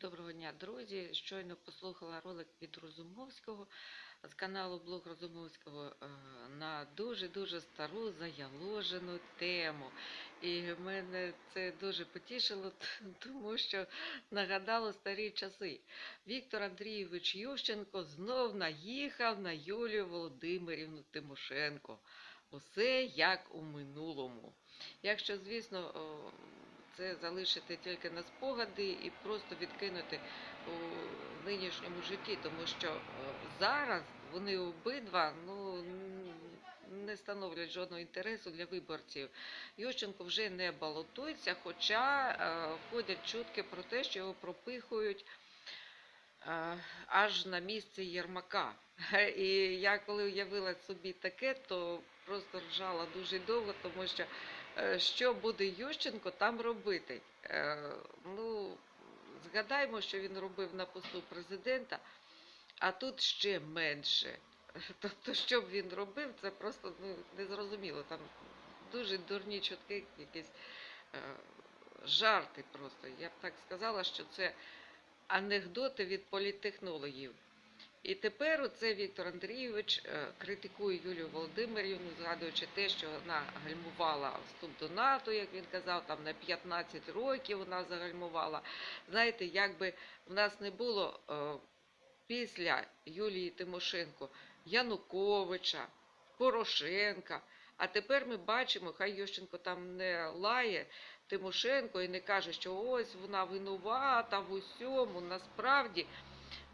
Доброго дня, друзі. Щойно послухала ролик від Розумовського з каналу Блог Розумовського е, на дуже-дуже стару заяложену тему. І мене це дуже потішило, тому що нагадало старі часи. Віктор Андрійович Ющенко знов наїхав на Юлію Володимирівну Тимошенко. Усе як у минулому. Якщо, звісно, це залишити тільки на спогади і просто відкинути у нинішньому житті, тому що е, зараз вони обидва ну, не становлять жодного інтересу для виборців. Ющенко вже не балотується, хоча е, ходять чутки про те, що його пропихують аж на місце Єрмака. І я коли уявила собі таке, то просто ржала дуже довго, тому що е, що буде Ющенко там робити? Е, Ну, згадаймо, що він робив на посту президента, а тут ще менше. Тобто, що б він робив, це просто ну, незрозуміло. Там дуже дурні чутки, якісь е, жарти просто. Я б так сказала, що це анекдоти від політтехнологів. І тепер оце Віктор Андрійович е, критикує Юлію Володимирівну, згадуючи те, що вона гальмувала вступ до НАТО, як він казав, там на 15 років вона загальмувала. Знаєте, якби в нас не було е, після Юлії Тимошенко Януковича, Порошенка. А тепер ми бачимо, хай Ющенко там не лає Тимошенко і не каже, що ось вона винувата в усьому. Насправді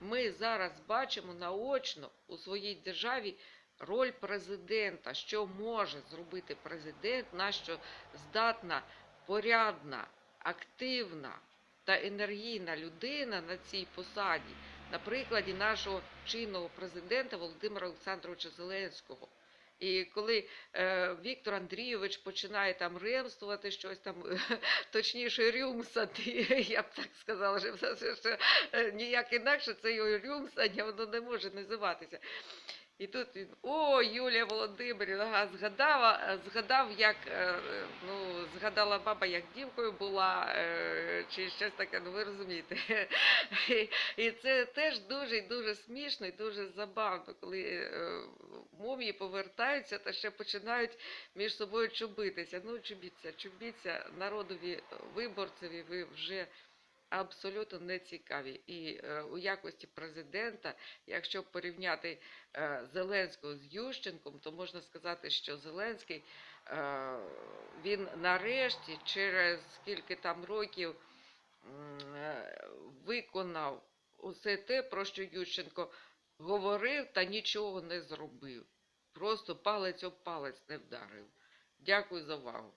ми зараз бачимо наочно у своїй державі роль президента, що може зробити президент, на що здатна порядна, активна та енергійна людина на цій посаді, на прикладі нашого чинного президента Володимира Олександровича Зеленського. І коли е, Віктор Андрійович починає там ремствувати щось там, точніше рюмсати, я б так сказала, що, все, що е, ніяк інакше це його рюмсання, воно не може називатися. І тут він, о, Юлія Володимирівна, згадала, е, згадав, як е, е, ну, згадала баба, як дівкою була, чи щось таке, ну ви розумієте. І, і це теж дуже і дуже смішно і дуже забавно, коли мумії повертаються та ще починають між собою чубитися. Ну, чубіться, чубіться народові виборцеві, ви вже абсолютно не цікаві. І е, у якості президента, якщо порівняти е, Зеленського з Ющенком, то можна сказати, що Зеленський е, він нарешті через скільки там років е, виконав усе те, про що Ющенко говорив та нічого не зробив. Просто палець об палець не вдарив. Дякую за увагу.